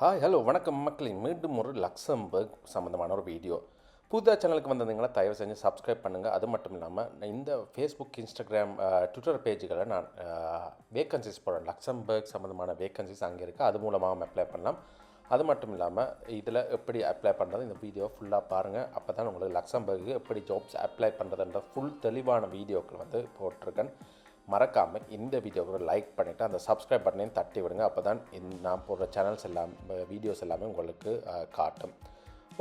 Hi hello வணக்கம் மக்களே. மீண்டும் ஒரு லக்சம்பர்க் சம்மந்தமான ஒரு வீடியோ. புதுதாக சேனலுக்கு வந்திருந்தீங்கன்னா தயவு செஞ்சு சப்ஸ்கிரைப் பண்ணுங்கள் அது மட்டும் இல்லாமல் இந்த ஃபேஸ்புக் இன்ஸ்டாகிராம் ட்விட்டர் பேஜுகளை நான் வேக்கன்சிஸ் போடுறேன் லக்சம்பர்க் சம்மந்தமான வேக்கன்சிஸ் அங்கே இருக்குது அது மூலமாக அப்ளை பண்ணலாம். அது மட்டும் இல்லாமல் இதில் எப்படி அப்ளை பண்ணுறது இந்த வீடியோ ஃபுல்லாக பாருங்கள் அப்போ தான் உங்களுக்கு லக்சம்பர்க்கு எப்படி ஜாப்ஸ் அப்ளை பண்ணுறதுன்ற ஃபுல் தெளிவான வீடியோக்கள் வந்து போட்டிருக்கேன். மறக்காமல் இந்த வீடியோவை லைக் பண்ணிவிட்டு அந்த சப்ஸ்கிரைப் பட்டனையும் தட்டி விடுங்க. அப்போ தான் நான் போடுற சேனல்ஸ் எல்லாம் வீடியோஸ் எல்லாமே உங்களுக்கு காட்டும்.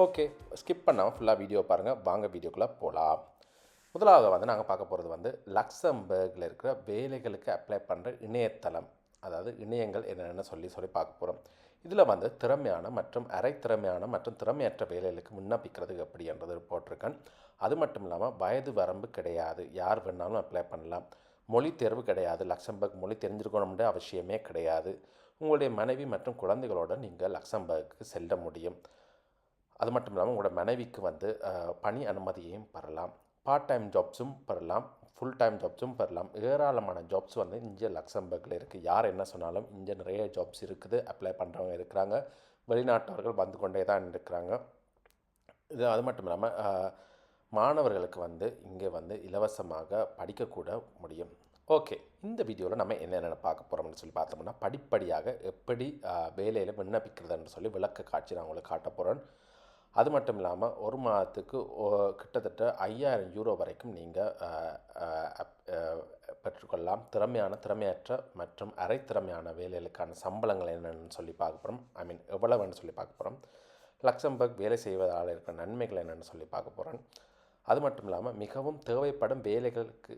ஓகே ஸ்கிப் பண்ணாமல் ஃபுல்லாக வீடியோ பாருங்கள் வாங்க வீடியோக்குள்ளே போகலாம் முதலாவது வந்து நாங்கள் பார்க்க போகிறது வந்து லக்சம்பர்கில் இருக்கிற வேலைகளுக்கு அப்ளை பண்ணுற இணையதளம். அதாவது இணையங்கள் என்னென்னு சொல்லி சொல்லி பார்க்க போகிறோம் இதில் வந்து திறமையான மற்றும் அரை திறமையான மற்றும் திறமையற்ற வேலைகளுக்கு விண்ணப்பிக்கிறது எப்படின்றது போட்டிருக்கேன். அது மட்டும் இல்லாமல் வயது வரம்பு கிடையாது. யார் வேணாலும் அப்ளை பண்ணலாம். மொழி தேர்வு கிடையாது. லக்சம்பர்க் மொழி தெரிஞ்சிருக்கணும்ன்ற அவசியமே கிடையாது. உங்களுடைய மனைவி மற்றும் குழந்தைகளோட நீங்கள் லக்சம்பர்க்கு செல்ல முடியும். அது மட்டும் இல்லாமல் உங்களோட மனைவிக்கு வந்து பணி அனுமதியையும் பெறலாம். பார்ட் டைம் ஜாப்ஸும் பெறலாம். ஃபுல் டைம் ஜாப்ஸும் பெறலாம். ஏராளமான ஜாப்ஸ் வந்து இங்கே லக்சம்பர்கில் இருக்குது யார் என்ன சொன்னாலும் இங்கே நிறைய ஜாப்ஸ் இருக்குது. அப்ளை பண்ணுறவங்க இருக்கிறாங்க. வெளிநாட்டவர்கள் வந்து கொண்டே தான் இருக்கிறாங்க. இது அது மட்டும் இல்லாமல் மாணவர்களுக்கு வந்து இங்கே வந்து இலவசமாக படிக்கக்கூட முடியும். ஓகே இந்த வீடியோவில் நம்ம என்னென்ன பார்க்க போகிறோம்னு சொல்லி பார்த்தோம்னா படிப்படியாக எப்படி வேலையில் விண்ணப்பிக்கிறதுன்னு சொல்லி விளக்க காட்சி நான் உங்களுக்கு காட்ட போகிறேன் அது மட்டும் இல்லாமல் ஒரு மாதத்துக்கு ஓ- கிட்டத்தட்ட ஐயாயிரம் யூரோ வரைக்கும் நீங்கள் பெற்றுக்கொள்ளலாம். திறமையான திறமையற்ற மற்றும் அரை திறமையான வேலைகளுக்கான சம்பளங்கள் என்னென்னு சொல்லி பார்க்க போகிறோம் ஐ மீன் எவ்வளவுன்னு சொல்லி பார்க்க போகிறோம் லக்சம்பர்க் வேலை செய்வதால் இருக்கிற நன்மைகள் என்னென்னு சொல்லி பார்க்க போகிறேன் அது மட்டும் இல்லாமல் மிகவும் தேவைப்படும் வேலைகளுக்கு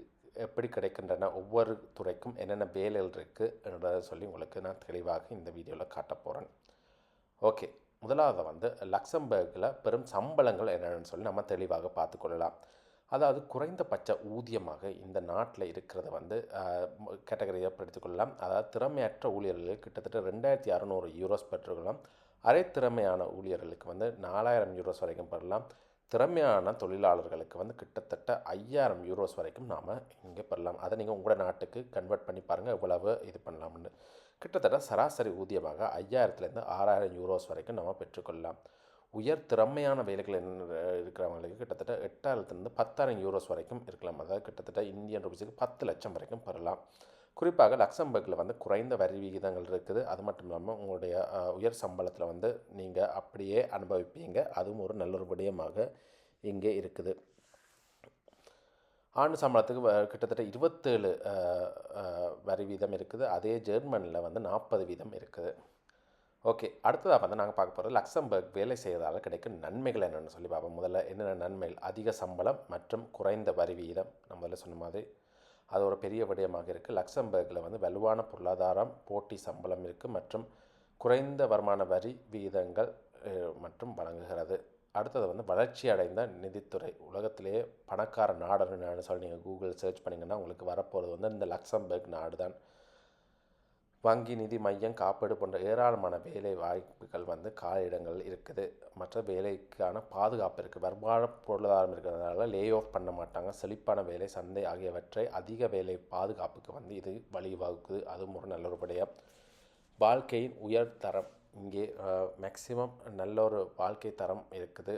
எப்படி கிடைக்கின்றன ஒவ்வொரு துறைக்கும் என்னென்ன வேலைகள் இருக்குது என்றதை சொல்லி உங்களுக்கு நான் தெளிவாக இந்த வீடியோவில் காட்ட போகிறேன் ஓகே முதலாவது வந்து லக்சம்பர்கில் பெரும் சம்பளங்கள் என்னென்னு சொல்லி நம்ம தெளிவாக பார்த்துக்கொள்ளலாம் அதாவது குறைந்தபட்ச ஊதியமாக இந்த நாட்டில் இருக்கிறத வந்து கேட்டகரியாக எடுத்துக்கொள்ளலாம் அதாவது திறமையற்ற ஊழியர்களுக்கு கிட்டத்தட்ட ரெண்டாயிரத்தி அறநூறு யூரோஸ் பெற்றுக்கொள்ளலாம் அரை திறமையான ஊழியர்களுக்கு வந்து நாலாயிரம் யூரோஸ் வரைக்கும் பெறலாம். திறமையான தொழிலாளர்களுக்கு வந்து கிட்டத்தட்ட ஐயாயிரம் யூரோஸ் வரைக்கும் நாம் இங்கே பெறலாம். அதை நீங்கள் உங்களோட நாட்டுக்கு கன்வெர்ட் பண்ணி பாருங்கள் எவ்வளவு இது பண்ணலாம்னு. கிட்டத்தட்ட சராசரி ஊதியமாக ஐயாயிரத்துலேருந்து ஆறாயிரம் யூரோஸ் வரைக்கும் நம்ம பெற்றுக்கொள்ளலாம். உயர் திறமையான வேலைகள் என்ன இருக்கிறவங்களுக்கு கிட்டத்தட்ட எட்டாயிரத்துலேருந்து பத்தாயிரம் யூரோஸ் வரைக்கும் இருக்கலாம். அதாவது கிட்டத்தட்ட இந்தியன் ருபீஸுக்கு பத்து லட்சம் வரைக்கும் பெறலாம். குறிப்பாக லக்சம்பர்கில் வந்து குறைந்த வரி விகிதங்கள் இருக்குது. அது மட்டும் இல்லாமல் உங்களுடைய உயர் சம்பளத்தில் வந்து நீங்கள் அப்படியே அனுபவிப்பீங்க. அதுவும் ஒரு நல்ல ஒரு விடயமாக இங்கே இருக்குது. ஆண்டு சம்பளத்துக்கு வ- கிட்டத்தட்ட இருபத்தேழு வரி வீதம் இருக்குது. அதே ஜெர்மனியில் வந்து நாற்பது வீதம் இருக்குது. ஓகே அடுத்ததாக வந்து நாங்கள் பார்க்க போகிறது லக்சம்பர்க் வேலை செய்வதால் கிடைக்கும் நன்மைகள் என்னென்னு சொல்லி பார்ப்போம். முதல்ல என்னென்ன நன்மைகள்? அதிக சம்பளம் மற்றும் குறைந்த வரி விகிதம். நம்ம முதல்ல சொன்ன மாதிரி அது ஒரு பெரிய விடயமாக இருக்குது லக்சம்பர்கில் வந்து வலுவான பொருளாதாரம் போட்டி சம்பளம் இருக்குது மற்றும் குறைந்த வருமான வரி விகிதங்கள் மற்றும் வழங்குகிறது. அடுத்தது வந்து வளர்ச்சி அடைந்த நிதித்துறை. உலகத்திலேயே பணக்கார நாடுன்னு சொல்லி நீங்கள் கூகுள் சர்ச் பண்ணிங்கன்னா உங்களுக்கு வரப்போகிறது வந்து இந்த லக்சம்பர்க் நாடு தான் வங்கி நிதி மையம் காப்பீடு போன்ற ஏராளமான வேலை வாய்ப்புகள் வந்து காலியிடங்கள் இருக்குது. மற்ற வேலைக்கான பாதுகாப்பு இருக்குது வருமான பொருளாதாரம் இருக்கிறதுனால லே ஆஃப் பண்ண மாட்டாங்க. செழிப்பான வேலை சந்தை ஆகியவற்றை அதிக வேலை பாதுகாப்புக்கு வந்து இது வழிவகுக்குது. அதுவும் ஒரு நல்ல ஒரு வாழ்க்கையின் உயர் தரம் இங்கே மேக்சிமம் நல்ல ஒரு வாழ்க்கை தரம் இருக்குது.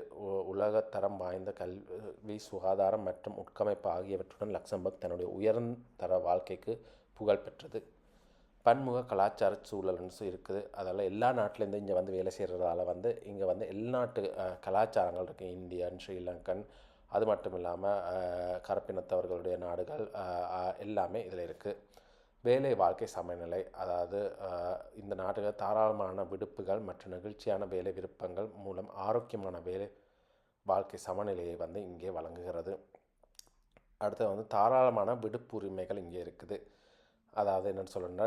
உலக தரம் வாய்ந்த கல்வி சுகாதாரம் மற்றும் உட்கமைப்பு ஆகியவற்றுடன் லக்சம்பர்க் தன்னுடைய உயர்ந்தர வாழ்க்கைக்கு புகழ் பெற்றது. பன்முக கலாச்சார சூழல்னு இருக்குது. அதெல்லாம் எல்லா நாட்டிலேருந்து இங்கே வந்து வேலை செய்கிறதால வந்து இங்கே வந்து எல்லாநாட்டு கலாச்சாரங்கள் இருக்குது இந்தியன் ஸ்ரீலங்கன் அது மட்டும் இல்லாமல் கருப்பினத்தவர்களுடைய நாடுகள் எல்லாமே இதில் இருக்குது வேலை வாழ்க்கை சமநிலை அதாவது இந்த நாடுகள் தாராளமான விடுப்புகள் மற்றும் நெகிழ்ச்சியான வேலை விருப்பங்கள் மூலம் ஆரோக்கியமான வேலை வாழ்க்கை சமநிலையை வந்து இங்கே வழங்குகிறது. அடுத்தது வந்து தாராளமான விடுப்பு உரிமைகள் இங்கே இருக்குது. அதாவது என்னென்னு சொல்லணும்னா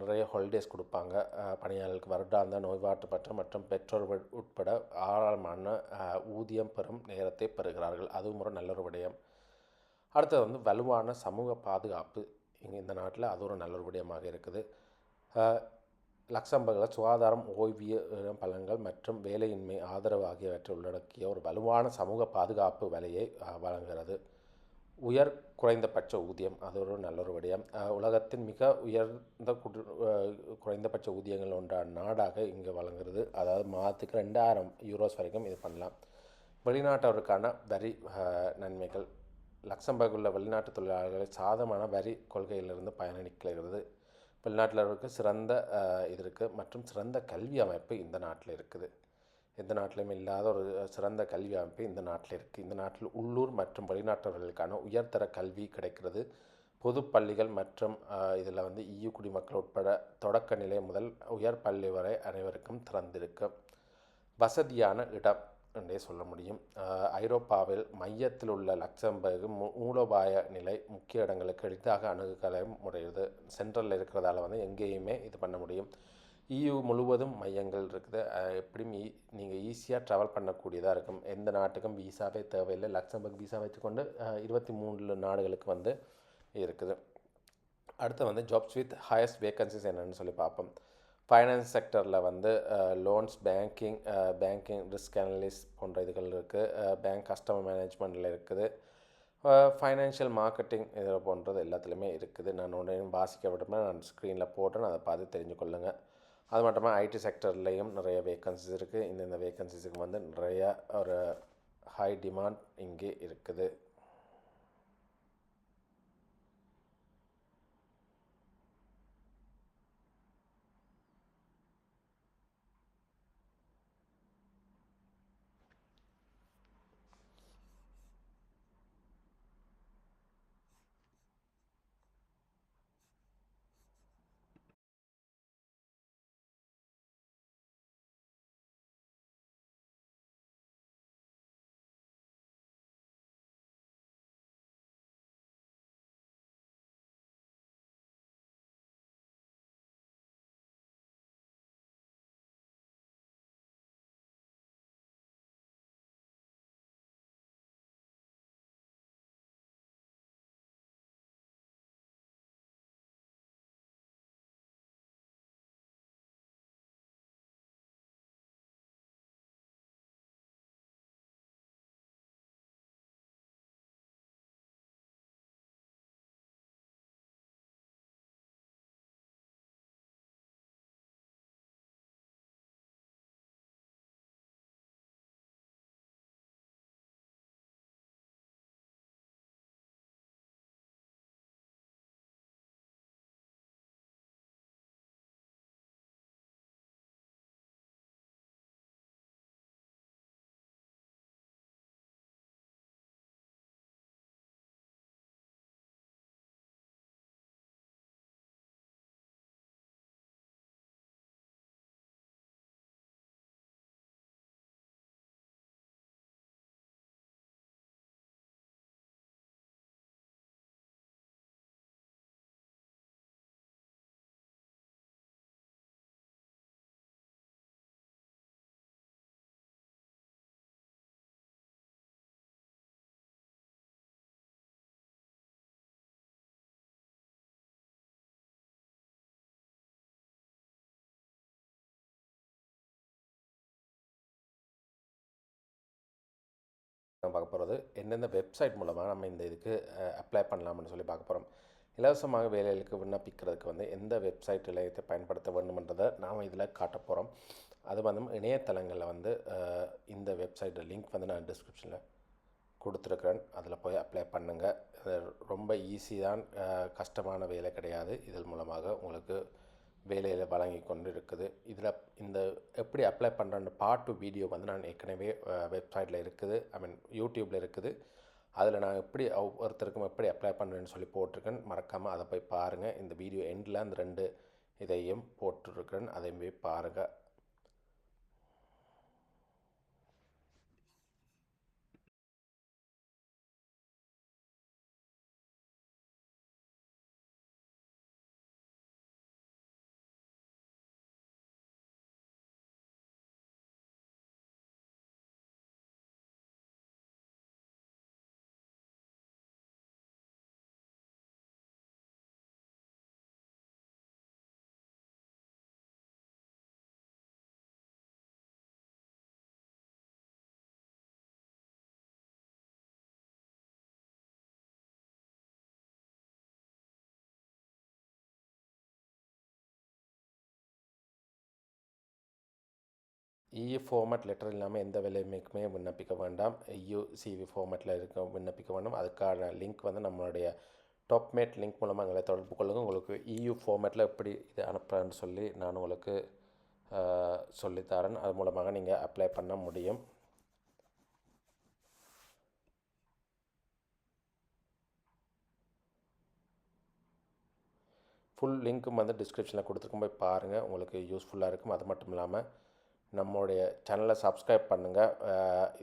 நிறைய ஹாலிடேஸ் கொடுப்பாங்க. பணியாளர்களுக்கு வருடாந்த நோய்வாட்டுப்பற்ற மற்றும் பெற்றோர்கள் உட்பட ஆழமான ஊதியம் பெறும் நேரத்தை பெறுகிறார்கள். அதுவும் ஒரு நல்ல ஒரு விடயம். அடுத்தது வந்து வலுவான சமூக பாதுகாப்பு. இங்கே இந்த நாட்டில் அது ஒரு நல்ல ஒரு விடயமாக இருக்குது. லக்சம்பர்கில் சுகாதாரம் ஓய்விய பலன்கள் மற்றும் வேலையின்மை ஆதரவு ஆகியவற்றை உள்ளடக்கிய ஒரு வலுவான சமூக பாதுகாப்பு விலையை வழங்குகிறது. உயர் குறைந்தபட்ச ஊதியம் அது ஒரு நல்ல ஒரு விடயம் உலகத்தின் மிக உயர்ந்த குடு குறைந்தபட்ச ஊதியங்கள் ஒன்றான நாடாக இங்கே வழங்குறது அதாவது மாதத்துக்கு ரெண்டாயிரம் யூரோஸ் வரைக்கும் இது பண்ணலாம். வெளிநாட்டவருக்கான வரி நன்மைகள். லக்சம்பர்க் உள்ள வெளிநாட்டு தொழிலாளர்களை சாதமான வரி கொள்கையிலிருந்து பயனளிக்கிறது. வெளிநாட்டிலருக்கு சிறந்த இது இருக்குது மற்றும் சிறந்த கல்வி அமைப்பு இந்த நாட்டில் இருக்குது. எந்த நாட்டிலும் இல்லாத ஒரு சிறந்த கல்வி அமைப்பு இந்த நாட்டில் இருக்குது இந்த நாட்டில் உள்ளூர் மற்றும் வெளிநாட்டவர்களுக்கான உயர்தர கல்வி கிடைக்கிறது. பொது பள்ளிகள் மற்றும் இதில் வந்து இயு குடிமக்கள் உட்பட தொடக்க நிலை முதல் உயர் பள்ளி வரை அனைவருக்கும் திறந்திருக்கு. வசதியான இடம் என்றே சொல்ல முடியும். ஐரோப்பாவில் மையத்தில் உள்ள லக்சம்பர்க் மூலோபாய நிலை முக்கிய இடங்களுக்கு எளிதாக அணுகலை முறையுது சென்ட்ரலில் இருக்கிறதால வந்து எங்கேயுமே இது பண்ண முடியும். இயூ முழுவதும் மையங்கள் இருக்குது. எப்படியும் ஈ நீங்கள் ஈஸியாக ட்ராவல் பண்ணக்கூடியதாக இருக்கும். எந்த நாட்டுக்கும் விசாவே தேவையில்லை. லக்சம்பர்க் விசா வச்சுக்கொண்டு இருபத்தி மூணு நாடுகளுக்கு வந்து இருக்குது. அடுத்து வந்து ஜாப்ஸ் வித் ஹையஸ்ட் வேகன்சிஸ் என்னென்னு சொல்லி பார்ப்போம். ஃபைனான்ஸ் செக்டரில் வந்து loans banking banking risk analysis போன்ற இதுகள் இருக்குது பேங்க் கஸ்டமர் மேனேஜ்மெண்ட்டில் இருக்குது. ஃபைனான்ஷியல் மார்க்கெட்டிங் இதில் போன்றது எல்லாத்துலேயுமே இருக்குது. நான் உடனே வாசிக்க விடுமே நான் ஸ்க்ரீனில் போட்டேன். அதை பார்த்து தெரிஞ்சு கொள்ளுங்கள் அது மட்டும் ஐடி செக்டர்லேயும் நிறைய வேக்கன்சிஸ் இருக்குது இந்தந்த வேக்கன்சிஸுக்கு வந்து நிறையா ஒரு ஹை டிமாண்ட் இங்கே இருக்குது. நம்ம பார்க்க போகிறது எந்தெந்த வெப்சைட் மூலமாக நம்ம இந்த இதுக்கு அப்ளை பண்ணலாம்னு சொல்லி பார்க்க போகிறோம் இலவசமாக வேலைகளுக்கு விண்ணப்பிக்கிறதுக்கு வந்து எந்த வெப்சைட் இணையத்தை பயன்படுத்த வேண்டுமென்றதை நாம் இதில் காட்ட போகிறோம் அது வந்து இணையதளங்களில் வந்து இந்த வெப்சைட் லிங்க் வந்து நான் டிஸ்கிரிப்ஷனில் கொடுத்துருக்குறேன். அதில் போய் அப்ளை பண்ணுங்கள் ரொம்ப ஈஸி தான். கஷ்டமான வேலை கிடையாது. இதன் மூலமாக உங்களுக்கு வேலையில் வழங்கி கொண்டு இருக்குது இதில் இந்த எப்படி அப்ளை பண்ணுறன்ற பார்ட் டூ வீடியோ வந்து நான் ஏற்கனவே வெப்சைட்டில் இருக்குது. ஐ மீன் யூடியூப்பில் இருக்குது. அதில் நான் எப்படி ஒவ்வொருத்தருக்கும் எப்படி அப்ளை பண்ணுறேன்னு சொல்லி போட்டிருக்கேன். மறக்காமல் அதை போய் பாருங்கள் இந்த வீடியோ எண்டில் அந்த ரெண்டு இதையும் போட்டிருக்கேன் அதையும் போய் பாருங்கள் இயு ஃபார்மேட் லெட்டர் இல்லாமல் எந்த வேலையுமே விண்ணப்பிக்க வேண்டாம். இயு சிவி ஃபார்மேட்டில் இருக்க விண்ணப்பிக்க வேண்டும். அதுக்கான லிங்க் வந்து நம்மளுடைய டாப்மேட் லிங்க் மூலமாக எங்களை தொடர்பு கொள்ளுங்க. உங்களுக்கு இயு ஃபார்மேட்டில் எப்படி இது அனுப்புகிறேன்னு சொல்லி நான் உங்களுக்கு சொல்லித்தரேன். அது மூலமாக நீங்கள் அப்ளை பண்ண முடியும். ஃபுல் லிங்க்கும் வந்து டிஸ்கிரிப்ஷனில் கொடுத்துருக்கும். போய் பாருங்கள் உங்களுக்கு யூஸ்ஃபுல்லாக இருக்கும். அது மட்டும் இல்லாமல் நம்மளுடைய சேனலை சப்ஸ்கிரைப் பண்ணுங்கள்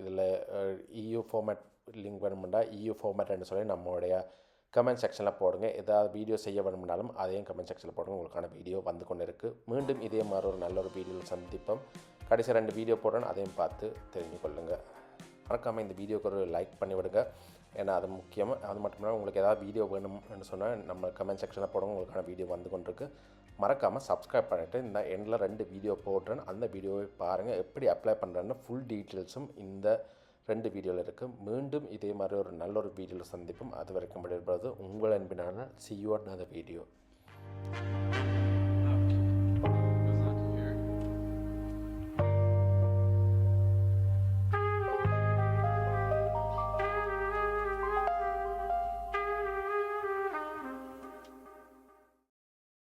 இதில் இயூ ஃபார்மேட் லிங்க் வேணும்னா இயூ ஃபார்மேட்னு சொல்லி நம்மளுடைய கமெண்ட் செக்ஷனில் போடுங்க. ஏதாவது வீடியோ செய்ய வேணும்னாலும் அதையும் கமெண்ட் செக்ஷனில் போடுங்க. உங்களுக்கான வீடியோ வந்து கொண்டு இருக்குது மீண்டும் இதே மாதிரி ஒரு நல்ல ஒரு வீடியோவில் சந்திப்போம். கடைசி ரெண்டு வீடியோ போடுறேன். அதையும் பார்த்து தெரிஞ்சு கொள்ளுங்கள் மறக்காமல் இந்த வீடியோக்கு ஒரு லைக் பண்ணி விடுங்க. ஏன்னா அது முக்கியம். அது மட்டும் இல்லாமல் உங்களுக்கு ஏதாவது வீடியோ வேணும்னு சொன்னால் நம்ம கமெண்ட் செக்ஷனில் போடுங்க. உங்களுக்கான வீடியோ வந்து கொண்டிருக்கு. மறக்காமல் சப்ஸ்கிரைப் பண்ணிவிட்டு இந்த எண்டில் ரெண்டு வீடியோ போடுறேன் அந்த வீடியோவை பாருங்கள் எப்படி அப்ளை பண்ணுறேன்னு ஃபுல் டீட்டெயில்ஸும் இந்த ரெண்டு வீடியோவில் இருக்குது மீண்டும் இதே மாதிரி ஒரு நல்ல ஒரு வீடியோவில் சந்திப்போம். அது வரைக்கும் விடைபெறுவது உங்கள் அன்பினான சி யூ another வீடியோ